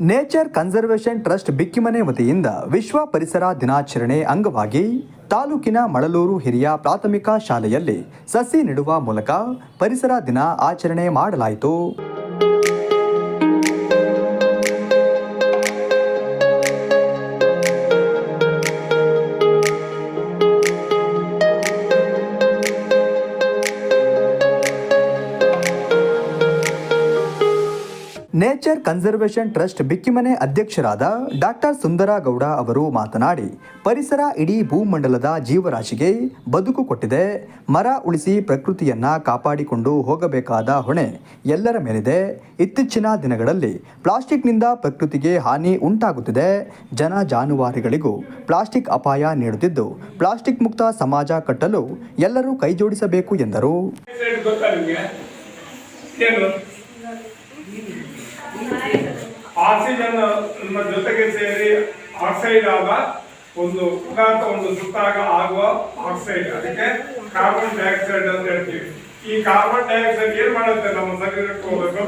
Nature conservation trust ಬಿಕ್ಕಿಮನೆ ವತಿಯಿಂದ ವಿಶ್ವ ಪರಿಸರ ದಿನಾಚರಣೆ ಅಂಗವಾಗಿ ತಾಲೂಕಿನ ಮಳಲೂರು ಹಿರಿಯ ಪ್ರಾಥಮಿಕ ಶಾಲೆಯಲ್ಲಿ ಸಸಿ ನೆಡುವ ಮೂಲಕ ಪರಿಸರ ದಿನ ಆಚರಣೆ ಮಾಡಲಾಯಿತು. ನೇಚರ್ ಕನ್ಸರ್ವೇಷನ್ ಟ್ರಸ್ಟ್ ಬಿಕ್ಕಿಮನೆ ಅಧ್ಯಕ್ಷರಾದ ಡಾಕ್ಟರ್ ಸುಂದರಗೌಡ ಅವರು ಮಾತನಾಡಿ, ಪರಿಸರ ಇಡೀ ಭೂಮಂಡಲದ ಜೀವರಾಶಿಗೆ ಬದುಕು ಕೊಟ್ಟಿದೆ. ಮರ ಉಳಿಸಿ ಪ್ರಕೃತಿಯನ್ನ ಕಾಪಾಡಿಕೊಂಡು ಹೋಗಬೇಕಾದ ಹೊಣೆ ಎಲ್ಲರ ಮೇಲಿದೆ. ಇತ್ತೀಚಿನ ದಿನಗಳಲ್ಲಿ ಪ್ಲಾಸ್ಟಿಕ್ನಿಂದ ಪ್ರಕೃತಿಗೆ ಹಾನಿ ಉಂಟಾಗುತ್ತಿದೆ. ಜನ ಜಾನುವಾರುಗಳಿಗೂ ಪ್ಲಾಸ್ಟಿಕ್ ಅಪಾಯ ನೀಡುತ್ತಿದ್ದು, ಪ್ಲಾಸ್ಟಿಕ್ ಮುಕ್ತ ಸಮಾಜ ಕಟ್ಟಲು ಎಲ್ಲರೂ ಕೈಜೋಡಿಸಬೇಕು ಎಂದರು. ಆಕ್ಸಿಜನ್ ನಮ್ಮ ಜೊತೆಗೆ ಸೇರಿ ಆಕ್ಸೈಡ್ ಆದ ಒಂದು ಉಗಾತ ಒಂದು ಸುತ್ತಾಗ ಆಗುವ ಆಕ್ಸೈಡ್, ಅದಕ್ಕೆ ಕಾರ್ಬನ್ ಡೈಆಕ್ಸೈಡ್ ಅಂತ ಹೇಳ್ತೀವಿ. ಈ ಕಾರ್ಬನ್ ಡೈಆಕ್ಸೈಡ್ ಏನ್ ಮಾಡುತ್ತೆ ನಮ್ಮ ಶರೀರಕ್ಕೆ ಹೋಗ್ಬೇಕು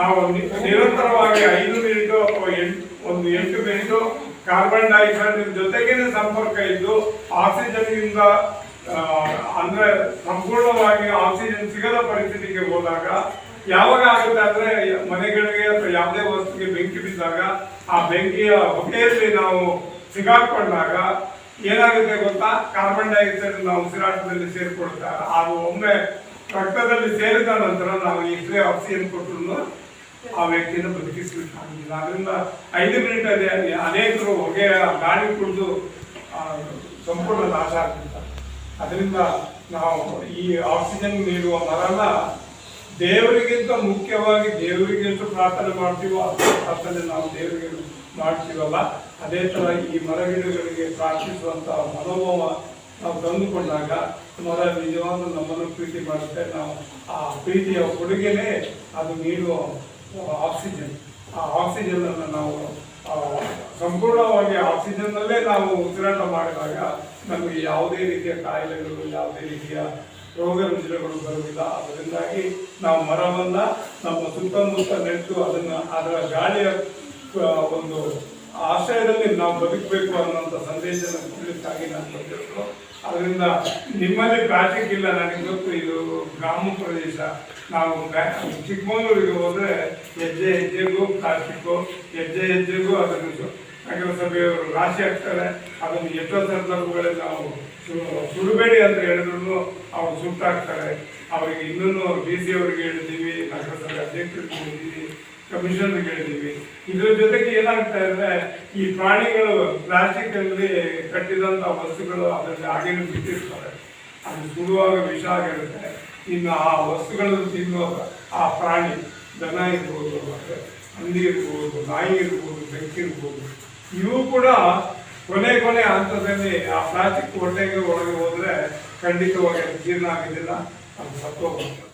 ನಾವು ನಿರಂತರವಾಗಿ ಐದು ಮಿನಿಟು ಅಥವಾ ಎಂಟು, ಒಂದು ಎಂಟು ಮಿನಿಟು ಕಾರ್ಬನ್ ಡೈಆಕ್ಸೈಡ್ ಜೊತೆಗೇನೆ ಸಂಪರ್ಕ ಇದ್ದು ಆಕ್ಸಿಜನ್ ಇಂದ ಅಂದ್ರೆ ಸಂಪೂರ್ಣವಾಗಿ ಆಕ್ಸಿಜನ್ ಸಿಗದ ಪರಿಸ್ಥಿತಿಗೆ ಹೋದಾಗ ಯಾವಾಗ ಆಗುತ್ತೆ ಅಂದ್ರೆ ಮನೆಗಳಿಗೆ ಅಥವಾ ಯಾವುದೇ ವಸ್ತುಗೆ ಬೆಂಕಿ ಬಿದ್ದಾಗ ಆ ಬೆಂಕಿಯ ಹೊಗೆಯಲ್ಲಿ ನಾವು ಸಿಗಾಕೊಂಡಾಗ ಏನಾಗುತ್ತೆ ಗೊತ್ತಾ? ಕಾರ್ಬನ್ ಡೈಆಕ್ಸೈಡ್ ನಾವು ಉಸಿರಾಟದಲ್ಲಿ ಸೇರಿಕೊಳ್ತಾ ಅದು ಒಮ್ಮೆ ರಕ್ತದಲ್ಲಿ ಸೇರಿದ ನಂತರ ನಾವು ಎಷ್ಟೇ ಆಕ್ಸಿಜನ್ ಕೊಟ್ಟರು ಆ ವ್ಯಕ್ತಿಯನ್ನು ಬದುಕಿಸ್ಲಿಕ್ಕೆ ಆಗಿಲ್ಲ ಅದರಿಂದ ಐದು ಮಿನಿಟ್ ಅಲ್ಲಿ ಅನೇಕರು ಹೊಗೆ, ಗಾಳಿ ಕುಡಿದು ಸಂಪೂರ್ಣ ನಾಶ ಆಗ್ತಿರ್ತಾರೆ ಅದರಿಂದ ನಾವು ಈ ಆಕ್ಸಿಜನ್ ನೀಡುವ ಮರನ ದೇವರಿಗಿಂತ ಮುಖ್ಯವಾಗಿ ದೇವರಿಗೆ ಎಷ್ಟು ಪ್ರಾರ್ಥನೆ ಮಾಡ್ತೀವೋ ಅಷ್ಟು ಪ್ರಾರ್ಥನೆ ನಾವು ದೇವರಿಗೆ ಮಾಡ್ತೀವಲ್ಲ? ಅದೇ ಥರ ಈ ಮರಗಿಡಗಳಿಗೆ ಪ್ರಾರ್ಥಿಸುವಂತಹ ಮನೋಭಾವ ನಾವು ತಂದುಕೊಂಡಾಗ ಮರ ನಿಜವಾದ ನಮ್ಮನ್ನು ಪ್ರೀತಿ ಮಾಡುತ್ತೆ ನಾವು ಆ ಪ್ರೀತಿಯ ಕೊಡುಗೆನೇ ಅದು ನೀಡುವ ಆಕ್ಸಿಜನ್. ಆ ಆಕ್ಸಿಜನ್ ಅನ್ನು ನಾವು ಸಂಪೂರ್ಣವಾಗಿ ಆಕ್ಸಿಜನ್ನಲ್ಲೇ ನಾವು ಉಸಿರಾಟ ಮಾಡಿದಾಗ ನಮಗೆ ಯಾವುದೇ ರೀತಿಯ ಕಾಯಿಲೆಗಳು, ಯಾವುದೇ ರೀತಿಯ ರೋಗ ರುಜಿನಗಳು ಬರುವುದಿಲ್ಲ. ಅದರಿಂದಾಗಿ ನಾವು ಮರವನ್ನು ನಮ್ಮ ಸುತ್ತಮುತ್ತ ನೆಟ್ಟು ಅದನ್ನ ಅದರ ಗಾಳಿಯ ಒಂದು ಆಶ್ರಯದಲ್ಲಿ ನಾವು ಬದುಕಬೇಕು ಅನ್ನುವಂಥ ಸಂದೇಶ ಕೊಡಲಿಕ್ಕಾಗಿ ನಾನು ಬಂದಿರೋದು. ಅದರಿಂದ ನಿಮ್ಮಲ್ಲಿ ಪ್ಯಾಟಿಕ್ ಇಲ್ಲ. ನನಗೆ ಗೊತ್ತು ಇದು ಗ್ರಾಮ ಪ್ರದೇಶ. ನಾವು ಚಿಕ್ಕಮಗಳೂರಿಗೆ ಹೋದರೆ ಹೆಜ್ಜೆ ಹೆಜ್ಜೆಗೂ ಪ್ಲಾಸ್ಟಿಕ್ಕು, ಹೆಜ್ಜೆ ಹೆಜ್ಜೆಗೂ ಅದನ್ನು ನಗರಸಭೆಯವರು ರಾಶಿ ಹಾಕ್ತಾರೆ. ಅದನ್ನು ಎಷ್ಟೋ ಸಂದರ್ಭಗಳಲ್ಲಿ ನಾವು ಸುಡಬೇಡಿ ಅಂತ ಹೇಳಿದ್ರು ಅವ್ರು ಸುಟ್ಟಾಕ್ತಾರೆ. ಅವರಿಗೆ ಇನ್ನೂ ಡಿ ಸಿ ಅವರಿಗೆ ಹೇಳಿದ್ದೀವಿ, ನಗರಸಭೆ ಅಧ್ಯಕ್ಷರಿಗೆ ಹೇಳಿದ್ದೀವಿ, ಕಮಿಷನರ್ಗೆ ಹೇಳಿದ್ದೀವಿ. ಇದ್ರ ಜೊತೆಗೆ ಏನಾಗ್ತಾ ಇದೆ, ಈ ಪ್ರಾಣಿಗಳು ಪ್ಲಾಸ್ಟಿಕ್ ಅಲ್ಲಿ ಕಟ್ಟಿದಂತ ವಸ್ತುಗಳು ಅದರಲ್ಲಿ ಹಾಗೆ ಬಿಟ್ಟಿರ್ತಾರೆ. ಅದು ಸುಡುವಾಗ ವಿಷ ಆಗಿರುತ್ತೆ. ಇನ್ನು ಆ ವಸ್ತುಗಳನ್ನು ತಿನ್ನುವ ಆ ಪ್ರಾಣಿ ದನ ಇರ್ಬೋದು ಹಂದಿ ಇರ್ಬೋದು, ನಾಯಿ ಇರ್ಬೋದು, ಬೆಂಕಿ ಇರ್ಬೋದು ಇವು ಕೂಡ ಕೊನೆ ಕೊನೆ ಹಂತದಲ್ಲಿ ಆ ಪ್ಲಾಸ್ಟಿಕ್ ಹೊಟ್ಟೆಗೆ ಒಳಗೆ ಹೋದ್ರೆ ಖಂಡಿತವಾಗಿ ಜೀರ್ಣ ಆಗೋದಿಲ್ಲ, ಅದು ಸತ್ತೋಗುತ್ತೆ